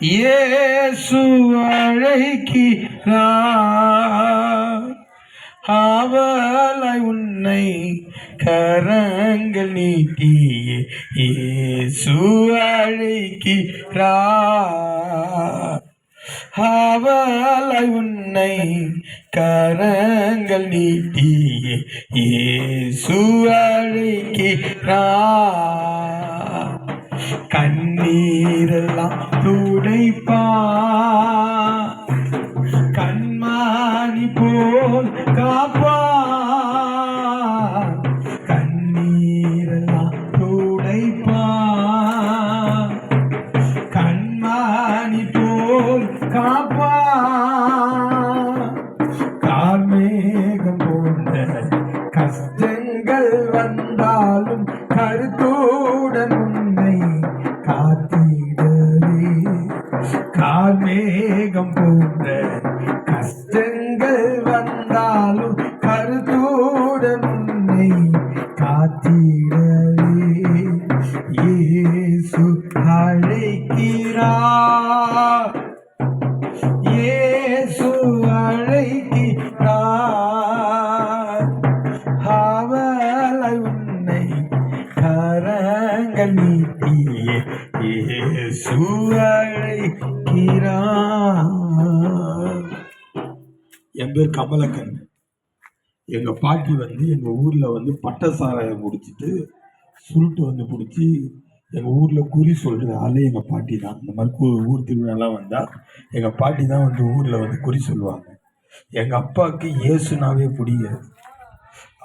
இயேசு அழைக்கிறார் அவளை உன்னை கரங்கள் நீட்டியே. இயேசு அழைக்கிறார் அவளை உன்னை கரங்கள் நீட்டியே. இயேசு அழைக்கிறார் கண்ணீரெல்லாம் துடைப்பா கண்மாணி போல் காப்பா கண்ணீரெல்லாம் துடைப்பா கண்மாணி போல் காப்பா கார்மேகம் போன்ற கஷ்ட மேகம் போன்ற கஷ்டங்கள் வந்தாலும் கருத்தோட முன்னை காத்திடவே. இயேசு அழைக்கிறார். இயேசு அழைக்கிறார். அவளை உன்னை கரங்கள் நீட்டிய. இயேசு என் பேர் கமலக்கண் எங்கள் பாட்டி வந்து எங்கள் ஊரில் வந்து பட்டை சாராயம் பிடிச்சிட்டு சுருட்டு வந்து பிடிச்சி எங்கள் ஊரில் குறி சொல்கிற ஆளே எங்கள் பாட்டி தான். இந்த மாதிரி ஊர் திருவிழாலாம் வந்தால் எங்கள் பாட்டி தான் வந்து ஊரில் வந்து குறி சொல்லுவாங்க. எங்கள் அப்பாவுக்கு இயேசுனாவே பிடிக்காது.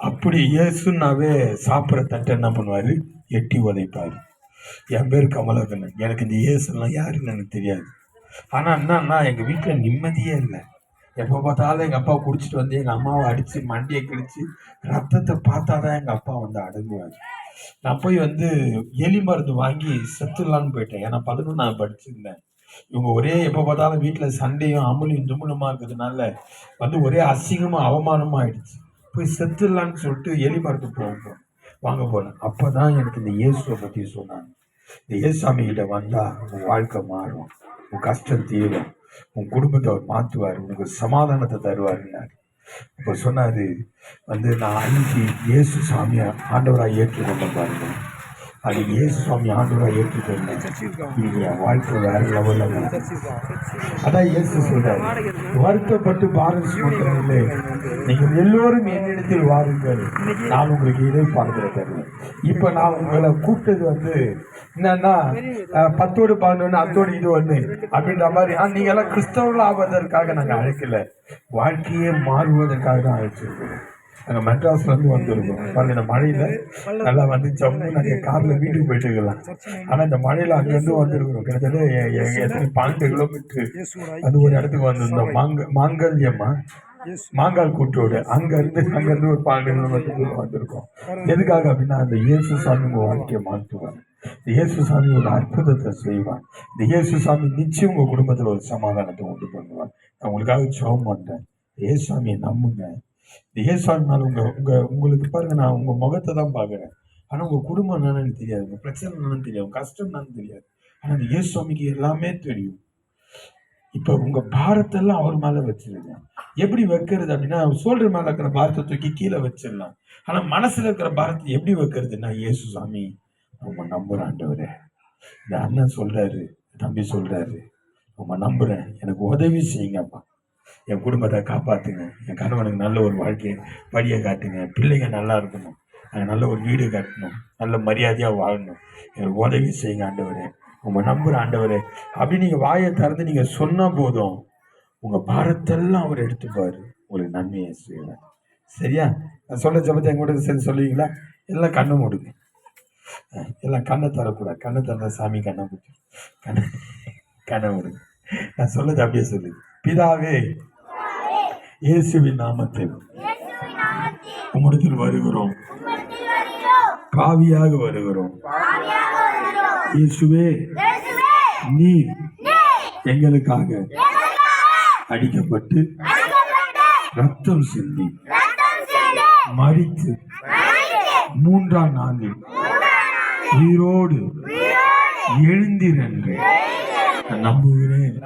அப்படி இயேசுனாவே சாப்பிட்ற தட்டை என்ன பண்ணுவார்? எட்டி உதைப்பார். என் பேர் கமலக்கண்ணன் எனக்கு இந்த இயேசுலாம் யாருன்னு எனக்கு தெரியாது. ஆனால் என்னன்னா எங்கள் வீட்டில் நிம்மதியே இல்லை. எப்போ பார்த்தாலும் எங்கள் அப்பா குடிச்சிட்டு வந்து எங்கள் அம்மாவை அடித்து மண்டியை கிழிச்சு ரத்தத்தை பார்த்தா தான் எங்கள் அப்பா வந்து அடங்குவார். நான் போய் வந்து எலி மருந்து வாங்கி செத்துடலான்னு போயிட்டேன். ஏன்னா பதினொன்று நான் படிச்சிருந்தேன். இவங்க ஒரே எப்போ பார்த்தாலும் வீட்டில் சண்டையும் அமுலியும் தும்முலமா இருக்கிறதுனால வந்து ஒரே அசிங்கமாக அவமானமாக ஆயிடுச்சு. போய் செத்துடலான்னு சொல்லிட்டு எலி மருந்து போவோம் வாங்க போனேன். அப்போ தான் எனக்கு இந்த இயேசுவை பற்றி சொன்னாங்க. இந்த இயேசாமி கிட்ட வந்தால் உன் வாழ்க்கை மாறும். உன் கஷ்டம் தீரும். உன் குடும்பத்தை அவர் மாற்றுவார் உனக்கு சமாதானத்தை தருவார்னார் இப்போ சொன்னார் வந்து நான் அன்னைக்கு இயேசு சாமியை ஆண்டவராக ஏற்றுக்கொண்ட பாருங்க. அது இயேசு சுவாமி ஆண்டவராக ஏற்றுக்கொண்டேன் இது என் வாழ்க்கை வேற லெவலில் அதான் இயேசு சொல்றாரு வருத்தப்பட்டு பாரதி சுமக்கிறதில்லை நீங்கள் எல்லோரும் என்னிடத்தில் வாருங்கள். நான் உங்களுக்கு இடைப்பாடுகிற தருவேன். இப்போ நான் உங்களை கூப்பிட்டது வந்து என்னன்னா பத்தோடு பதினொன்று அத்தோடு இது ஒன்று அப்படின்ற மாதிரி ஆ, நீங்க எல்லாம் கிறிஸ்தவர்கள் ஆவதற்காக நாங்கள் அழைக்கல. வாழ்க்கையே மாறுவதற்காக தான் அழைச்சிருக்கோம் நாங்கள் மெட்ராஸ்ல இருந்து வந்திருக்கோம். பாருங்க இந்த மழையில நல்லா வந்து ஜம்மு நாங்கள் கார்ல வீட்டுக்கு போயிட்டு இருக்கலாம் ஆனா இந்த மழையில அங்கேருந்து வந்திருக்கிறோம். கிட்டத்தட்ட எத்தனை பன்னெண்டு கிலோமீட்டர் அது ஒரு இடத்துக்கு வந்திருந்தோம். மாங்க மாங்கல்யம்மா. மாங்கால் கூட்டோடு. அங்க இருந்து அங்க இருந்து ஒரு பன்னெண்டு கிலோமீட்டர் வந்திருக்கோம். எதுக்காக அப்படின்னா அந்த இயேசு சாமி உங்க வாழ்க்கையை மாற்றுவார். இந்த இயேசு சாமி ஒரு அற்புதத்தை செய்வார். இந்த இயேசு சாமி நிச்சயம் உங்க குடும்பத்துல ஒரு சமாதானத்தை உண்டு பண்ணுவார். நான் உங்களுக்காக ஜெபம் பண்றேன். இந்த இயேசு சாமியை நம்புங்க. இந்த இயேசு சாமினால உங்க உங்க உங்களுக்கு பாருங்க நான் உங்க முகத்தை தான் பாக்குறேன் ஆனா உங்க குடும்பம் என்னன்னு தெரியாது. உங்க பிரச்சனை என்னன்னு தெரியாது. கஷ்டம் என்னன்னு தெரியாது. ஆனா இந்த ஏசு சுவாமிக்கு எல்லாமே தெரியும். இப்ப உங்க பாரத்தெல்லாம் அவர் மேல வச்சிருங்க. எப்படி வைக்கிறது அப்படின்னா அவர் சொல்ற மேல இருக்கிற பாரத்தை தூக்கி கீழே வச்சிடலாம். ஆனா மனசுல இருக்கிற பாரத்தை எப்படி வைக்கிறதுன்னா இயேசு சாமி அவங்க நம்புற ஆண்டவரே. இந்த அண்ணன் சொல்றாரு தம்பி சொல்றாரு. உங்க நம்புறேன். எனக்கு உதவி செய்யுங்கப்பா. என் குடும்பத்தை காப்பாத்துங்க. என் கணவனுக்கு நல்ல ஒரு வாழ்க்கையை வழியை காட்டுங்க. பிள்ளைங்க நல்லா இருக்கணும். நாங்கள் நல்ல ஒரு வீடு கட்டணும். நல்ல மரியாதையாக வாழணும். எனக்கு உதவி செய்யுங்க ஆண்டவரே. உங்கள் நம்புற ஆண்டவரே. அப்படி நீங்கள் வாயை திறந்து நீங்கள் சொன்னால் போதும். உங்கள் பாரத்தெல்லாம் அவர் எடுத்துப்பார் உங்களுக்கு நன்மையை செய்வார். சரியா? நான் சொல்ல ஜபத்தை என் கூட சரி சொல்லுவீங்களா? எல்லாம் கண்ணை மூடுங்க. எல்லாம் கண்ணை தரக்கூடாது கண்ணை திறந்தா சாமி கண்ணை குத்தி கண்ணை கண்ணை மூடுங்க. நான் சொல்லது அப்படியே சொல்லு பிதாவே இயேசுவின் நாமத்தில். உம்மிடத்தில் வருகிறோம். பாவியாக வருகிறோம். இயேசுவே நீர் எங்களுக்காக அடிக்கப்பட்டு ரத்தம் சிந்தி மறித்து மூன்றாம் நாளில் உயிரோடு எழுந்திரன்று நம்புகிறேன்.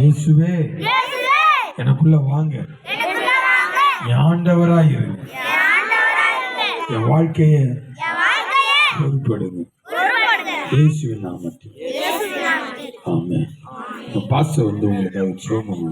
இயேசுவே எனக்குள்ள வாங்க. ஆண்டவராய் இருங்க என் வாழ்க்கையை பொறுப்படுங்க இயேசுவின் நாமத்தில். இந்த பாஸ்டர் வந்து உங்களுக்காக சோமம்